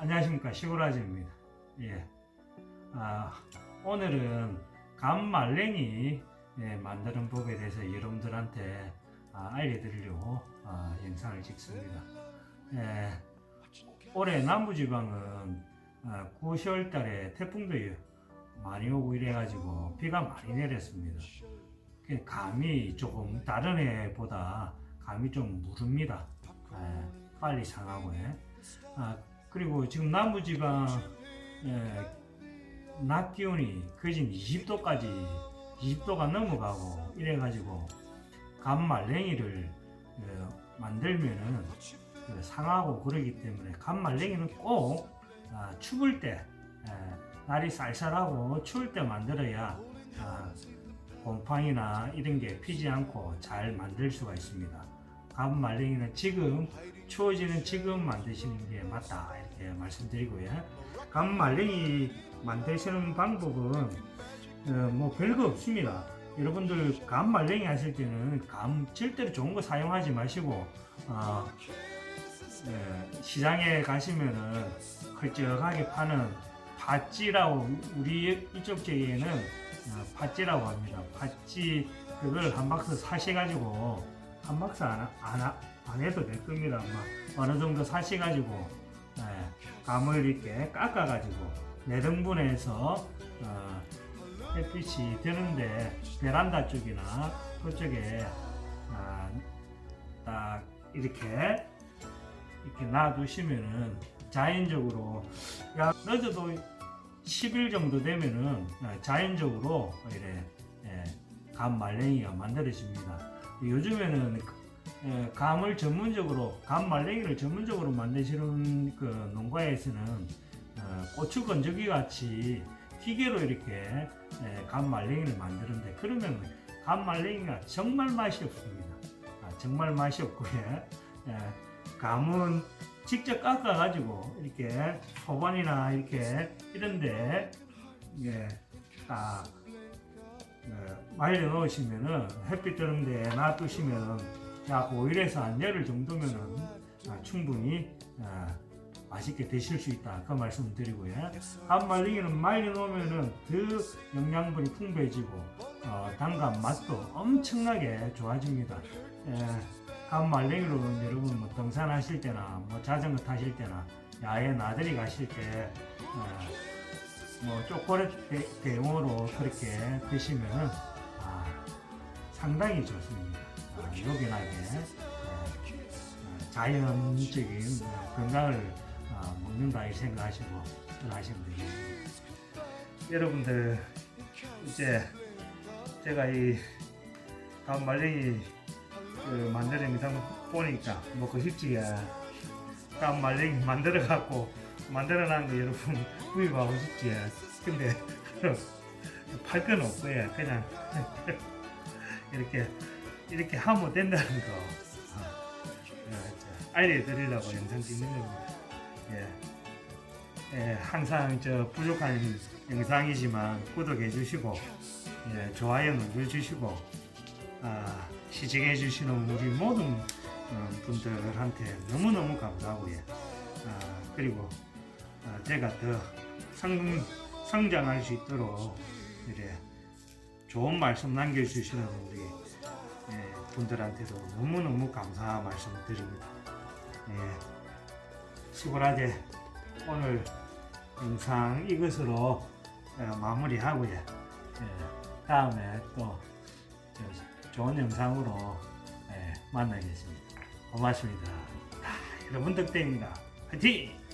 안녕하십니까 시골아지입니다. 예. 아, 오늘은 감말랭이 예, 만드는 법에 대해서 여러분들한테 아, 알려드리려고 아, 영상을 찍습니다. 예, 올해 남부지방은 아, 9, 10월 달에 태풍도 많이 오고 이래가지고 비가 많이 내렸습니다. 그 감이 조금 다른 해보다 감이 좀 무릅니다. 예, 빨리 상하고 예. 아, 그리고 지금 남부지방 예, 낮 기온이 거진 20도까지 20도가 넘어가고 이래가지고 감말랭이를 어, 만들면은 그 상하고 그러기 때문에 감말랭이는 꼭 아, 추울 때 에, 날이 쌀쌀하고 추울 때 만들어야 아, 곰팡이나 이런 게 피지 않고 잘 만들 수가 있습니다. 감말랭이는 지금 추워지는 지금 만드시는 게 맞다 이렇게 말씀드리고요. 감 말랭이 만드시는 방법은 어, 뭐 별거 없습니다. 여러분들 감 말랭이 하실 때는 감 절대로 좋은 거 사용하지 마시고 어, 예, 시장에 가시면은 컬쩍하게 파는 팥찌라고 우리 이쪽 지역에는 어, 팥찌라고 합니다. 팥찌 그걸 한 박스 사셔가지고 한 박스 안, 안, 하- 안 해도 될 겁니다. 아마 어느 정도 사셔가지고 예, 감을 이렇게 깎아가지고 네 내등분해서 어, 햇빛이 드는데 베란다 쪽이나 그쪽에 아, 딱 이렇게 이렇게 놔두시면은 자연적으로 야 늦어도 10일 정도 되면은 아, 자연적으로 이래 예, 감 말랭이가 만들어집니다. 요즘에는 예, 감을 전문적으로 감 말랭이를 전문적으로 만드시는 그 농가에서는 어, 고추 건조기 같이 기계로 이렇게 예, 감 말랭이를 만드는데 그러면 감 말랭이가 정말 맛이 없습니다. 아, 정말 맛이 없고요. 예, 감은 직접 깎아 가지고 이렇게 소반이나 이렇게 이런데 예, 딱 예, 말려 놓으시면은 햇빛 드는 데 놔두시면 약 5일에서 한 열흘 정도면은 아, 충분히 아, 맛있게 드실 수 있다 그 말씀 드리고요. 한 말리기는 말려 놓으면은 그 영양분이 풍부해지고 어, 단감 맛도 엄청나게 좋아집니다. 예, 한 말랭이로 여러분 뭐 등산하실 때나 뭐 자전거 타실 때나 야외 나들이 가실 때 어, 뭐 초콜릿 대- 대용으로 그렇게 드시면 아, 상당히 좋습니다. 아, 요긴하게 예, 어, 자연적인 어, 건강을 어, 먹는다 이 생각하시고 하시면 되겠습니다. 여러분들 이제 제가 이 다음 말랭이 그 만드는 영상 보니까 먹고 싶지가 다음 말랭이 만들어 갖고 만들어 거 여러분 구입하고 싶지 근데 팔 건 없고 요 그냥 이렇게 이렇게 하면 된다는 거 어, 어, 저 알려드리려고 영상 찍는 겁니다 예. 예, 항상 저 부족한 영상이지만 구독해 주시고 예, 좋아요 눌러주시고 아, 시청해 주시는 우리 모든 어, 분들한테 너무너무 감사하고요. 아, 그리고 아, 제가 더 성, 성장할 수 있도록 이래 좋은 말씀 남겨주시는 우리 예, 분들한테도 너무너무 감사 말씀을 드립니다. 예, 수고하게 오늘 영상 이것으로 어, 마무리하고요. 예, 다음에 또 저, 좋은 영상으로 예, 만나겠습니다. 고맙습니다. 아, 여러분 덕대입니다. 화이팅!